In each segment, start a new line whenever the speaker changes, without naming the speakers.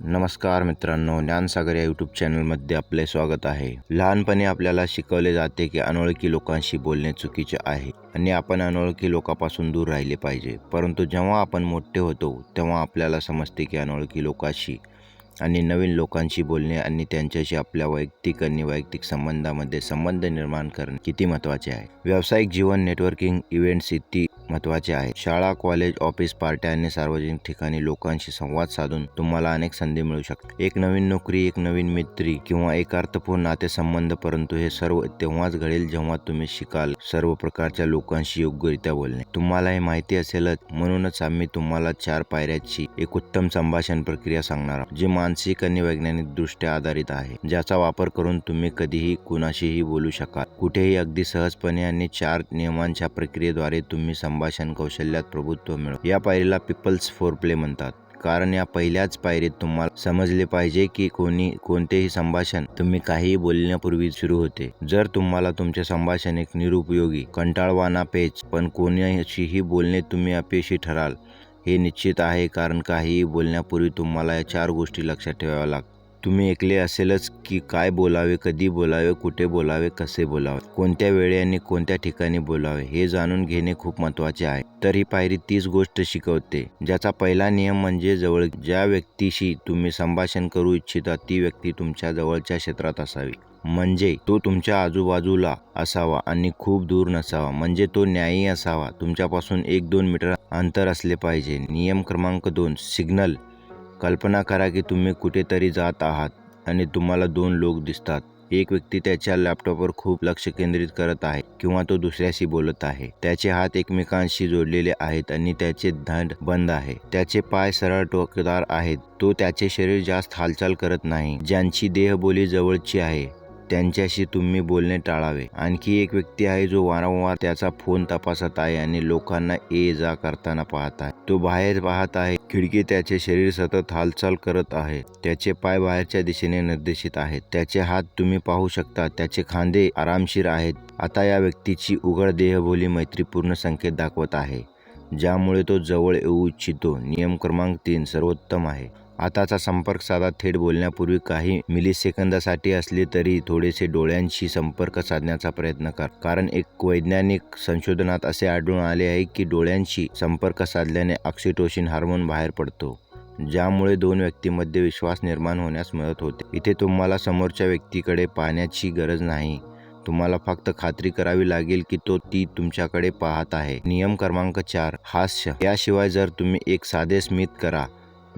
नमस्कार मित्रांनो ज्ञानसागर या यूट्यूब चॅनलमध्ये आपले स्वागत आहे. लहानपणी आपल्याला शिकवले जाते की अनोळखी लोकांशी बोलणे चुकीचे आहे आणि आपण अनोळखी लोकांपासून दूर राहिले पाहिजे. परंतु जेव्हा आपण मोठे होतो तेव्हा आपल्याला समजते की अनोळखी लोकांशी आणि नवीन लोकांशी बोलणे आणि त्यांच्याशी आपल्या वैयक्तिक आणि वैयक्तिक संबंधामध्ये संबंध निर्माण करणे किती महत्त्वाचे आहे. व्यावसायिक जीवन नेटवर्किंग इव्हेंट्स इतकी महत्त्वाचे आहे. शाळा कॉलेज ऑफिस पार्ट्या आणि सार्वजनिक ठिकाणी लोकांशी संवाद साधून तुम्हाला अनेक संधी मिळू शकतात. एक नवीन नोकरी एक नवीन मित्री किंवा एक अर्थपूर्ण नातेसंबंध परंतु हे सर्व तेव्हाच घडेल जेव्हा तुम्ही शिकाल सर्व प्रकारच्या लोकांशी योग्यरित्या बोलणे. तुम्हाला हे माहिती असेलच म्हणूनच आम्ही तुम्हाला चार पायऱ्याची एक उत्तम संभाषण प्रक्रिया सांगणार आहोत जी मानसिक आणि वैज्ञानिक दृष्ट्या आधारित आहे ज्याचा वापर करून तुम्ही कधीही कुणाशीही बोलू शकाल. कुठेही अगदी सहजपणे आणि चार नियमांच्या प्रक्रियेद्वारे तुम्ही संभाषण कौशल्यात प्रभुत्व मिळव. या पायरीला पीपल्स फोर प्ले म्हणतात. कारण या पहिल्याच पायरीत तुम्हाला समजले पाहिजे की कोणी कोणतेही संभाषण तुम्ही काहीही बोलण्यापूर्वी सुरू होते. जर तुम्हाला तुमचे संभाषण एक निरुपयोगी कंटाळवाना पेच पण कोणाशीही बोलणे तुम्ही अपयशी ठराल हे निश्चित आहे कारण काहीही बोलण्यापूर्वी तुम्हाला या चार गोष्टी लक्षात ठेवाव्या लागतात तुम्ही ऐकले असेलच की काय बोलावे कधी बोलावे कुठे बोलावे कसे बोलावे कोणत्या वेळी आणि कोणत्या ठिकाणी बोलावे हे जाणून घेणे खूप महत्त्वाचे आहे. तर ही पायरी तीच गोष्ट शिकवते ज्याचा पहिला नियम म्हणजे जवळ ज्या व्यक्तीशी तुम्ही संभाषण करू इच्छिता ती व्यक्ती तुमच्या जवळच्या क्षेत्रात असावी. म्हणजे तो तुमच्या आजूबाजूला असावा आणि खूप दूर नसावा. म्हणजे तो न्यायी असावा. तुमच्यापासून एक दोन मीटर अंतर असले पाहिजे. नियम क्रमांक दोन सिग्नल. कल्पना करा की तुम्ही कुठेतरी जात आहात आणि तुम्हाला दोन लोक दिसतात. एक व्यक्ती त्याच्या लॅपटॉपवर खूप लक्ष केंद्रित करत आहे किंवा तो दुसऱ्याशी बोलत आहे. त्याचे हात एकमेकांशी जोडलेले आहेत आणि त्याचे धड बंद आहे. त्याचे पाय सरळ टोकदार आहेत. तो त्याचे शरीर जास्त हालचाल करत नाही. ज्यांची देहबोली जवळची आहे त्यांच्याशी तुम्ही बोलणे टाळावे. आणखी एक व्यक्ती आहे जो वारंवार त्याचा फोन तपासत आहे आणि लोकांना ये जा करताना पाहत आहे. तो बाहेर पाहत आहे. खिडकी त्याचे शरीर सतत हालचाल करत आहे. त्याचे पाय बाहेरच्या दिशेने निर्देशित आहेत. त्याचे हात तुम्ही पाहू शकता. त्याचे खांदे आरामशीर आहेत. आता या व्यक्तीची उघड देहबोली मैत्रीपूर्ण संकेत दाखवत आहे ज्यामुळे तो जवळ येऊ इच्छितो. नियम क्रमांक तीन सर्वोत्तम आहे. आताचा संपर्क साधा थेट बोलण्यापूर्वी काही मिलिसेकंदासाठी असले तरी थोडेसे डोळ्यांशी संपर्क साधण्याचा प्रयत्न कर. कारण एक वैज्ञानिक संशोधनात असे आढळून आले आहे की डोळ्यांशी संपर्क साधल्याने ऑक्सिटोशिन हार्मोन बाहेर पडतो ज्यामुळे दोन व्यक्तींमध्ये विश्वास निर्माण होण्यास मदत होते. इथे तुम्हाला समोरच्या व्यक्तीकडे पाहण्याची गरज नाही. तुम्हाला फक्त खात्री करावी लागेल की तो ती तुमच्याकडे पाहत आहे. नियम क्रमांक चार हास्य. याशिवाय जर तुम्ही एक साधे स्मित करा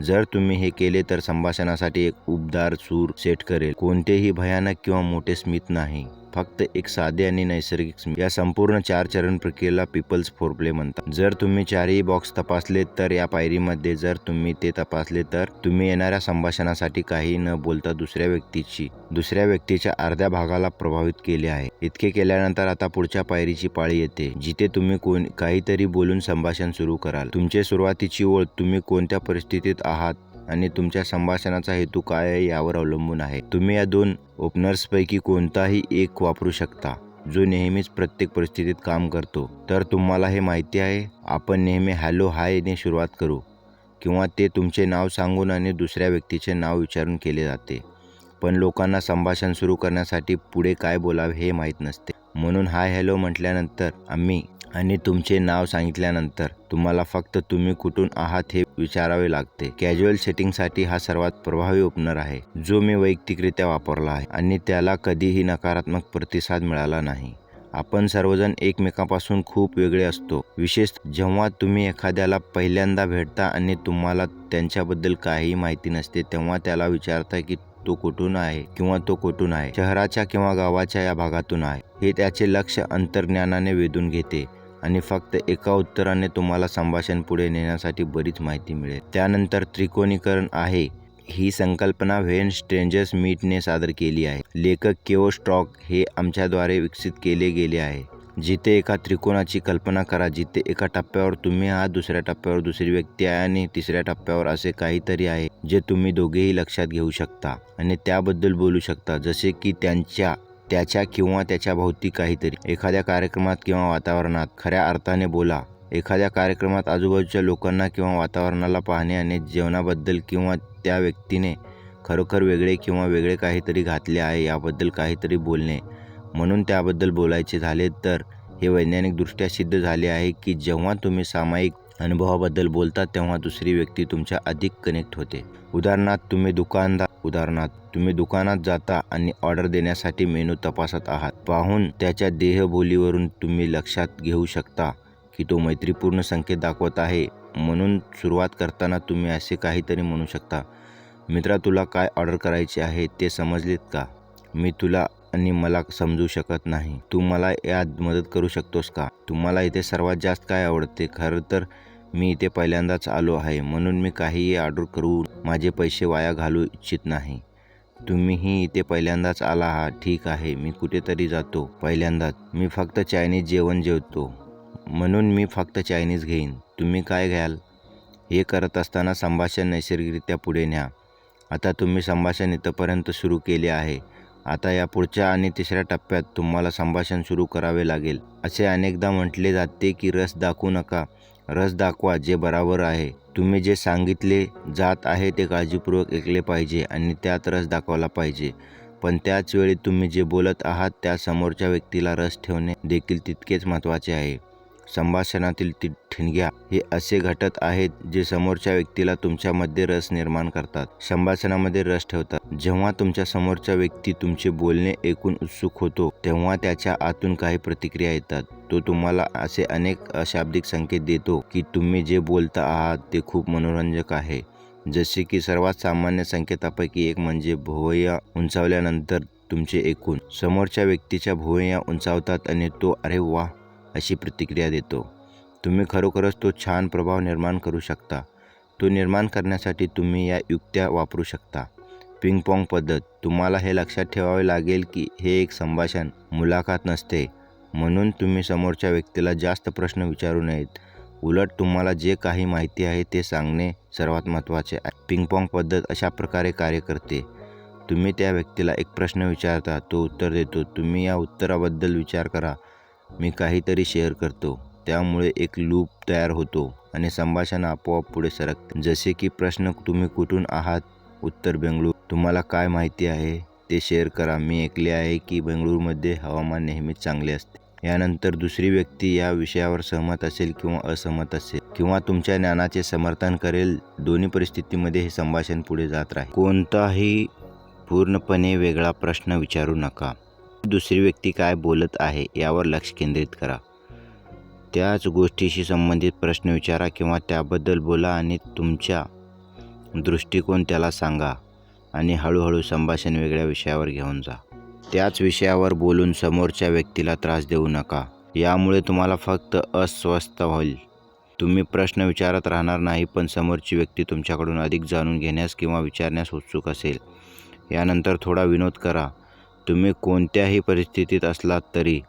जर तुम्ही हे केले तर संभाषणासाठी एक उबदार सूर सेट करेल. कोणतेही भयानक किंवा मोठे स्मित नाही. फक्त एक साधे आणि नैसर्गिक या संपूर्ण चार चरण प्रक्रियेला पीपल्स फोर प्ले म्हणतात. जर तुम्ही चारही बॉक्स तपासले तर या पायरीमध्ये जर तुम्ही ते तपासले तर तुम्ही येणाऱ्या संभाषणासाठी काही न बोलता दुसऱ्या व्यक्तीची दुसऱ्या व्यक्तीच्या अर्ध्या भागाला प्रभावित केले आहे. इतके केल्यानंतर आता पुढच्या पायरीची पाळी येते जिथे तुम्ही कोण काहीतरी बोलून संभाषण सुरू कराल. तुमचे सुरुवातीची ओळ तुम्ही कोणत्या परिस्थितीत आहात? आणि तुमच्या संभाषणाचा हेतू काय आहे यावर अवलंबून आहे. तुम्ही या दोन ओपनर्सपैकी कोणताही एक वापरू शकता जो नेहमीच प्रत्येक परिस्थितीत काम करतो. तर तुम्हाला हे माहिती आहे आपण नेहमी हॅलो हायने सुरुवात करू किंवा ते तुमचे नाव सांगून आणि दुसऱ्या व्यक्तीचे नाव विचारून केले जाते. पण लोकांना संभाषण सुरू करण्यासाठी पुढे काय बोलावे हे माहीत नसते. म्हणून हाय हॅलो म्हटल्यानंतर आम्ही आणि तुमचे नाव सांगितल्यानंतर तुम्हाला फक्त तुम्ही कुठून आहात हे विचारावे लागते. कॅज्युअल सेटिंगसाठी हा सर्वात प्रभावी ओपनर आहे जो मी वैयक्तिकरित्या वापरला आहे आणि त्याला कधीही नकारात्मक प्रतिसाद मिळाला नाही. आपण सर्वजण एकमेकापासून खूप वेगळे असतो. विशेष जेव्हा तुम्ही एखाद्याला पहिल्यांदा भेटता आणि तुम्हाला त्यांच्याबद्दल काहीही माहिती नसते तेव्हा त्याला विचारता की तो कुठून आहे किंवा तो कुठून आहे? शहराच्या किंवा गावाच्या या भागातून आहे. हे त्याचे लक्ष अंतर्ज्ञानाने वेधून घेते. आणि फक्त एका उत्तराने तुम्हाला संभाषण पुढे नेण्यासाठी बरीच माहिती मिळेल. त्यानंतर त्रिकोणीकरण आहे. ही संकल्पना व्हेन स्ट्रेंजर्स मीटने सादर केली आहे. लेखक केओ स्ट्रॉक हे आमच्याद्वारे विकसित केले गेले आहे. जिथे एका त्रिकोणाची कल्पना करा जिथे एका टप्प्यावर तुम्ही आहात दुसऱ्या टप्प्यावर दुसरी व्यक्ती आहे आणि तिसऱ्या टप्प्यावर असे काहीतरी आहे जे तुम्ही दोघेही लक्षात घेऊ शकता आणि त्याबद्दल बोलू शकता. जसे की त्यांच्या त्याच्या किंवा त्याच्या भोवती काहीतरी. एखाद्या कार्यक्रमात किंवा वातावरणात खऱ्या अर्थाने बोला. एखाद्या कार्यक्रमात आजूबाजूच्या लोकांना किंवा वातावरणाला पाहणे आणि जेवणाबद्दल किंवा त्या व्यक्तीने खरोखर वेगळे किंवा वेगळे काहीतरी घातले आहे याबद्दल काहीतरी बोलणे. म्हणून त्याबद्दल बोलायचे झाले तर हे वैज्ञानिकदृष्ट्या सिद्ध झाले आहे की जेव्हा तुम्ही सामायिक अनुभवाबद्दल बोलता तेव्हा दुसरी व्यक्ती तुमच्या अधिक कनेक्ट होते. उदाहरणार्थ तुम्ही दुकानदार उदाहरणार्थ तुम्ही दुकानात जाता आणि ऑर्डर देण्यासाठी मेनू तपासत आहात. पाहून त्याच्या देहबोलीवरून तुम्ही लक्षात घेऊ शकता की तो मैत्रीपूर्ण संकेत दाखवत आहे. म्हणून सुरुवात करताना तुम्ही असे काहीतरी म्हणू शकता. मित्रा तुला काय ऑर्डर करायचे आहे ते समजलेत का? मी तुला आणि मला समजू शकत नाही. तू मला यात मदत करू शकतोस का? तुम्हाला इथे सर्वात जास्त काय आवडते? खरं तर मी इथे पहिल्यांदाच आलो आहे म्हणून मी काहीही ऑर्डर करू माझे पैसे वाया घालू इच्छित नाही. तुम्हीही इथे पहिल्यांदाच आला आहात ठीक आहे मी कुठेतरी जातो. पहिल्यांदाच मी फक्त चायनीज जेवण जेवतो. म्हणून मी फक्त चायनीज घेईन. तुम्ही काय घ्याल? हे करत असताना संभाषण नैसर्गिकरित्या पुढे न्या. आता तुम्ही संभाषण इथंपर्यंत सुरू केले आहे. आता या पुढच्या आणि तिसऱ्या टप्प्यात तुम्हाला संभाषण सुरू करावे लागेल. असे अनेकदा म्हटले जाते की रस दाखवू नका. रस दाखवा जे बरोबर आहे. तुम्ही जे सांगितले जात आहे ते काळजीपूर्वक ऐकले पाहिजे आणि त्यात रस दाखवला पाहिजे. पण त्याचवेळी तुम्ही जे बोलत आहात त्या समोरच्या व्यक्तीला रस ठेवणे देखील तितकेच महत्त्वाचे आहे. संभाषणातील ती ठिणग्या हे असे घटक आहेत जे समोरच्या व्यक्तीला तुमच्यामध्ये रस निर्माण करतात. संभाषणामध्ये रस ठेवतात. जेव्हा तुमच्या समोरच्या व्यक्ती तुमचे बोलणे ऐकून उत्सुक होतो तेव्हा त्याच्या आतून काही प्रतिक्रिया येतात. तो तुम्हाला असे अनेक अशाब्दिक संकेत देतो की तुम्ही जे बोलता आहात ते खूप मनोरंजक आहे. जसे की सर्वात सामान्य संकेतापैकी एक म्हणजे भोवया उंचावल्यानंतर तुमचे ऐकून. समोरच्या व्यक्तीच्या भुवया उंचावतात आणि तो अरे वा अशी प्रतिक्रिया देतो. तुम्ही खरोखरच तो छान प्रभाव निर्माण करू शकता. तो निर्माण करण्यासाठी तुम्ही या युक्त्या वापरू शकता. पिंगपॉंग पद्धत तुम्हाला हे लक्षात ठेवावे लागेल की हे एक संभाषण मुलाखत नसते. म्हणून तुम्ही समोरच्या व्यक्तीला जास्त प्रश्न विचारू नयेत. उलट तुम्हाला जे काही माहिती आहे ते सांगणे सर्वात महत्त्वाचे आहे. पिंग पॉंग पद्धत अशा प्रकारे कार्य करते. तुम्ही त्या व्यक्तीला एक प्रश्न विचारता तो उत्तर देतो. तुम्ही या उत्तराबद्दल विचार करा. मी काहीतरी शेअर करतो. त्यामुळे एक लूप तयार होतो आणि संभाषण आपोआप पुढे सरकते जसे की प्रश्न तुम्ही कुठून आहात? उत्तर बेंगळूर. तुम्हाला काय माहिती आहे ते शेअर करा. मी ऐकले आहे की बेंगळूरमध्ये हवामान नेहमीच चांगले असते. यानंतर दुसरी व्यक्ती या विषयावर सहमत असेल किंवा असहमत असेल किंवा तुमच्या ज्ञानाचे समर्थन करेल दोन्ही परिस्थितीमध्ये हे संभाषण पुढे जात राहील. कोणताही पूर्णपणे वेगळा प्रश्न विचारू नका. दुसरी व्यक्ती काय बोलत आहे यावर लक्ष केंद्रित करा. त्याच गोष्टीशी संबंधित प्रश्न विचारा किंवा त्याबद्दल बोला आणि तुमच्या दृष्टिकोन त्याला सांगा आणि हळूहळू संभाषण वेगळ्या विषयावर घेऊन जा. त्याच विषयावर बोलून समोरच्या व्यक्तीला त्रास देऊ नका. यामुळे तुम्हाला फक्त अस्वस्थ होईल. तुम्ही प्रश्न विचारत राहणार नाही पण समोरची व्यक्ती तुमच्याकडून अधिक जाणून घेण्यास किंवा विचारण्यास उत्सुक असेल. यानंतर थोडा विनोद करा. तुम्ही कोणत्याही परिस्थितीत असलात तरी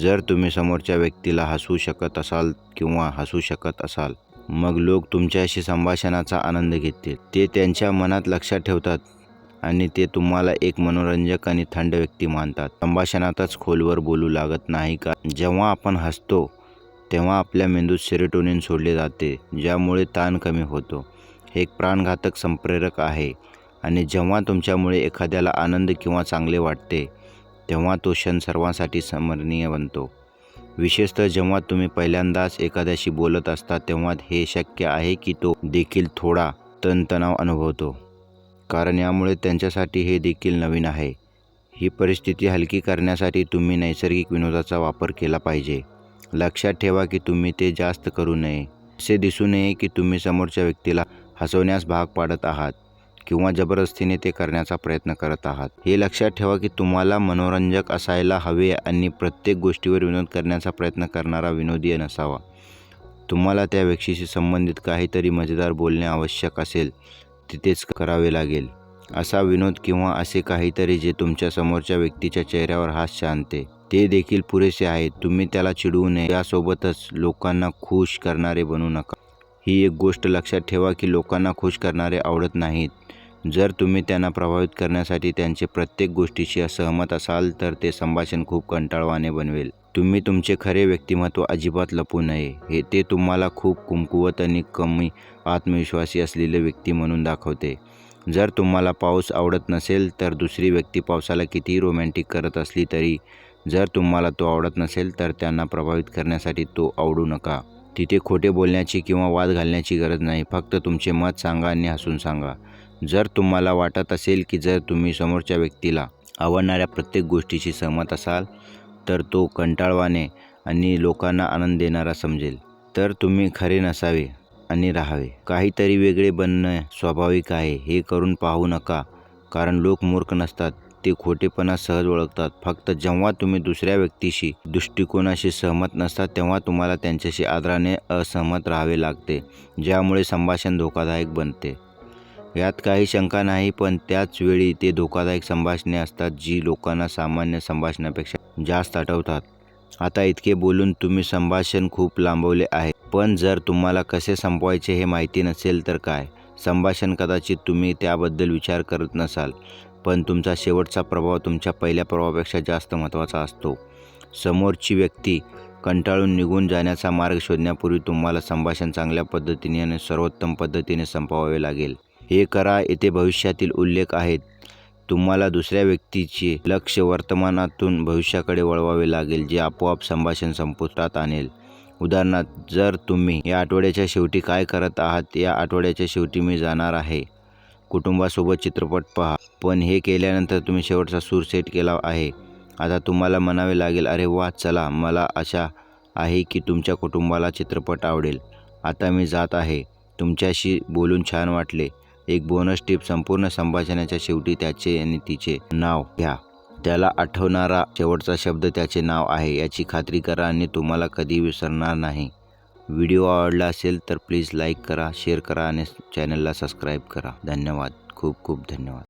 जर तुम्ही समोरच्या व्यक्तीला हसवू शकत असाल किंवा हसू शकत असाल मग लोक तुमच्याशी संभाषणाचा आनंद घेतील. ते त्यांच्या मनात लक्षात ठेवतात आणि ते तुम्हाला एक मनोरंजक आणि थंड व्यक्ती मानतात. संभाषणातच खोलवर बोलू लागत नाही का? जेव्हा आपण हसतो तेव्हा आपल्या मेंदूत सेरोटोनिन सोडले जाते ज्यामुळे ताण कमी होतो. हे एक प्राणघातक संप्रेरक आहे. आणि जेव्हा तुमच्यामुळे एखाद्याला आनंद किंवा चांगले वाटते तेव्हा तो क्षण सर्वांसाठी स्मरणीय बनतो. विशेषतः जेव्हा तुम्ही पहिल्यांदाच एखाद्याशी बोलत असता तेव्हा हे शक्य आहे की तो देखील थोडा तणतणाव अनुभवतो. कारण यामुळे त्यांच्यासाठी हे देखील नवीन आहे. ही परिस्थिती हलकी करण्यासाठी तुम्ही नैसर्गिक विनोदाचा वापर केला पाहिजे. लक्षात ठेवा की तुम्ही ते जास्त करू नये. असे दिसू नये की तुम्ही समोरच्या व्यक्तीला हसवण्यास भाग पाडत आहात. किंवा जबरदस्तीने ते करण्याचा प्रयत्न करत आहात. हे लक्षात ठेवा की तुम्हाला मनोरंजक असायला हवे आणि प्रत्येक गोष्टीवर विनोद करण्याचा प्रयत्न करणारा विनोदीय नसावा. तुम्हाला त्या व्यक्तीशी संबंधित काहीतरी मजेदार बोलणे आवश्यक असेल तिथेच करावे लागेल. असा विनोद किंवा असे काहीतरी जे तुमच्या समोरच्या व्यक्तीच्या चेहऱ्यावर हास्य आणते ते देखील पुरेसे आहे. तुम्ही त्याला चिडवू नये. यासोबतच लोकांना खुश करणारे बनू नका. ही एक गोष्ट लक्षात ठेवा की लोकांना खुश करणारे आवडत नाहीत. जर तुम्ही त्यांना प्रभावित करण्यासाठी त्यांचे प्रत्येक गोष्टीशी असहमत असाल तर ते संभाषण खूप कंटाळवाने बनवेल. तुम्ही तुमचे खरे व्यक्तिमत्व अजिबात लपू नये. हे ते तुम्हाला खूप कुमकुवत आणि कमी आत्मविश्वासी असलेले व्यक्ती म्हणून दाखवते. जर तुम्हाला पाऊस आवडत नसेल तर दुसरी व्यक्ती पावसाला कितीही रोमॅन्टिक करत असली तरी जर तुम्हाला तो आवडत नसेल तर त्यांना प्रभावित करण्यासाठी तो आवडू नका. तिथे खोटे बोलण्याची किंवा वाद घालण्याची गरज नाही. फक्त तुमचे मत सांगा आणि हसून सांगा. जर तुम्हाला वाटत असेल की जर तुम्ही समोरच्या व्यक्तीला आवडणाऱ्या प्रत्येक गोष्टीशी सहमत असाल तर तो कंटाळवाणे आणि लोकांना आनंद देणारा समजेल. तर तुम्ही खरे नसावे आणि राहावे. काहीतरी वेगळे बनणं स्वाभाविक आहे. हे करून पाहू नका कारण लोक मूर्ख नसतात. ते खोटेपणा सहज ओळखतात. फक्त जेव्हा तुम्ही दुसऱ्या व्यक्तीशी दृष्टिकोनाशी सहमत नसता तेव्हा तुम्हाला त्यांच्याशी आदराने असहमत राहावे लागते ज्यामुळे संभाषण धोकादायक बनते. यात काही शंका नाही पण त्याच वेळी ते धोकादायक संभाषणे असतात जी लोकांना सामान्य संभाषणापेक्षा जास्त आठवतात. आता इतके बोलून तुम्ही संभाषण खूप लांबवले आहे पण जर तुम्हाला कसे संपवायचे हे माहिती नसेल तर काय? संभाषण कदाचित तुम्ही त्याबद्दल विचार करत नसाल. पण तुमचा शेवटचा प्रभाव तुमच्या पहिल्या प्रभावापेक्षा जास्त महत्त्वाचा असतो. समोरची व्यक्ती कंटाळून निघून जाण्याचा मार्ग शोधण्यापूर्वी तुम्हाला संभाषण चांगल्या पद्धतीने आणि सर्वोत्तम पद्धतीने संपवावे लागेल. हे करा येथे भविष्यातील उल्लेख आहेत. तुम्हाला दुसऱ्या व्यक्तीचे लक्ष वर्तमानातून भविष्याकडे वळवावे लागेल जे आपोआप संभाषण संपुष्टात आणेल. उदाहरणार्थ जर तुम्ही या आठवड्याच्या शेवटी काय करत आहात या आठवड्याच्या शेवटी मी जाणार आहे. कुटुंबासोबत चित्रपट पहा. पण हे केल्यानंतर तुम्ही शेवटचा सूर सेट केला आहे. आता तुम्हाला म्हणावे लागेल अरे वा चला मला आशा आहे की तुमच्या कुटुंबाला चित्रपट आवडेल. आता मी जात आहे. तुमच्याशी बोलून छान वाटले. एक बोनस टिप संपूर्ण संभाषणाच्या शेवटी त्याचे आणि तिचे नाव घ्या. त्याला आठवणारा शेवटचा शब्द त्याचे नाव आहे याची खात्री करा आणि तुम्हाला कधी विसरणार नाही. व्हिडिओ आवडला असेल तर प्लीज लाईक करा शेअर करा आणि चॅनलला सबस्क्राईब करा. धन्यवाद. खूप खूप धन्यवाद.